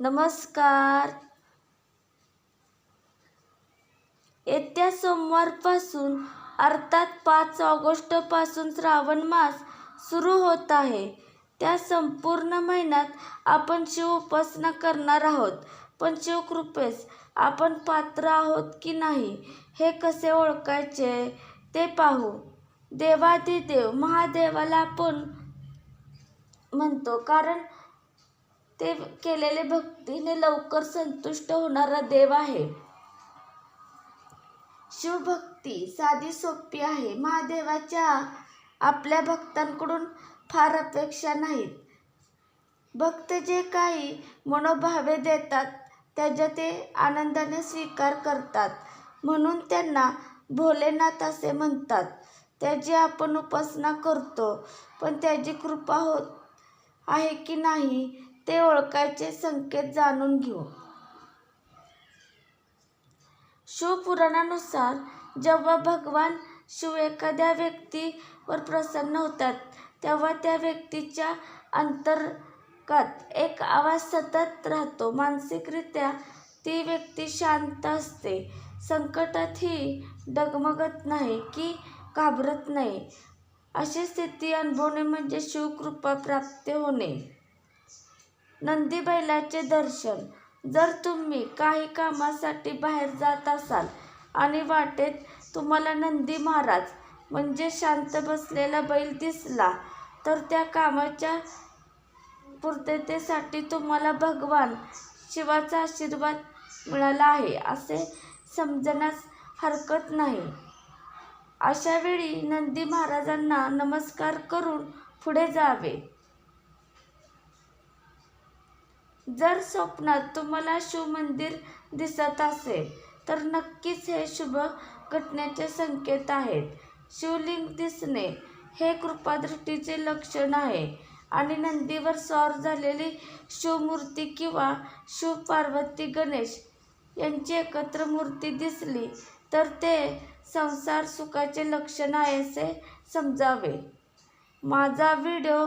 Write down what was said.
नमस्कार. येत्या सोमवारपासून अर्थात पाच ऑगस्टपासून श्रावण मास सुरू होत आहे. त्या संपूर्ण महिन्यात आपण शिव उपासना करणार आहोत. पण शिवकृपेस आपण पात्र आहोत की नाही हे कसे ओळखायचे ते पाहू. देवादिदेव महादेवाला आपण म्हणतो. कारण ते केलेले भक्तीने लवकर संतुष्ट होणारा देव आहे. शिवभक्ती साधी सोपी आहे. महादेवाच्या आपल्या भक्तांकडून फार अपेक्षा नाहीत. भक्त जे काही मनोभावे देतात त्याच्या ते आनंदाने स्वीकार करतात. म्हणून त्यांना भोलेनाथ असे म्हणतात. त्याची आपण उपासना करतो पण त्याची कृपा होत आहे की नाही ते ओळखायचे संकेत जाणून घेऊ. शिवपुराणानुसार जेव्हा भगवान शिव एखाद्या व्यक्तीवर प्रसन्न होतात तेव्हा त्या व्यक्तीच्या अंतर्गत एक आवाज सतत राहतो. मानसिकरित्या ती व्यक्ती शांत असते. संकटातही डगमगत नाही की घाबरत नाही. अशी स्थिती अनुभवणे म्हणजे शिवकृपा प्राप्त होणे. नंदी बैलाचे दर्शन. जर तुम्ही काही कामासाठी बाहेर जात असाल आणि वाटेत तुम्हाला नंदी महाराज म्हणजे शांत बसलेला बैल दिसला तर त्या कामाच्या पूर्ततेसाठी तुम्हाला भगवान शिवाचा आशीर्वाद मिळाला आहे असे समजण्यास हरकत नाही. अशावेळी नंदी महाराजांना नमस्कार करून पुढे जावे. जर स्वप्नात तुम्हाला शिवमंदिर दिसत असेल तर नक्कीच हे शुभ घटनेचे संकेत आहेत. शिवलिंग दिसणे हे कृपादृष्टीचे लक्षण आहे आणि नंदीवर स्वार झालेली शिवमूर्ती किंवा शिव पार्वती गणेश यांची एकत्र मूर्ती दिसली तर ते संसार सुखाचे लक्षण आहे असे समजावे. माझा व्हिडिओ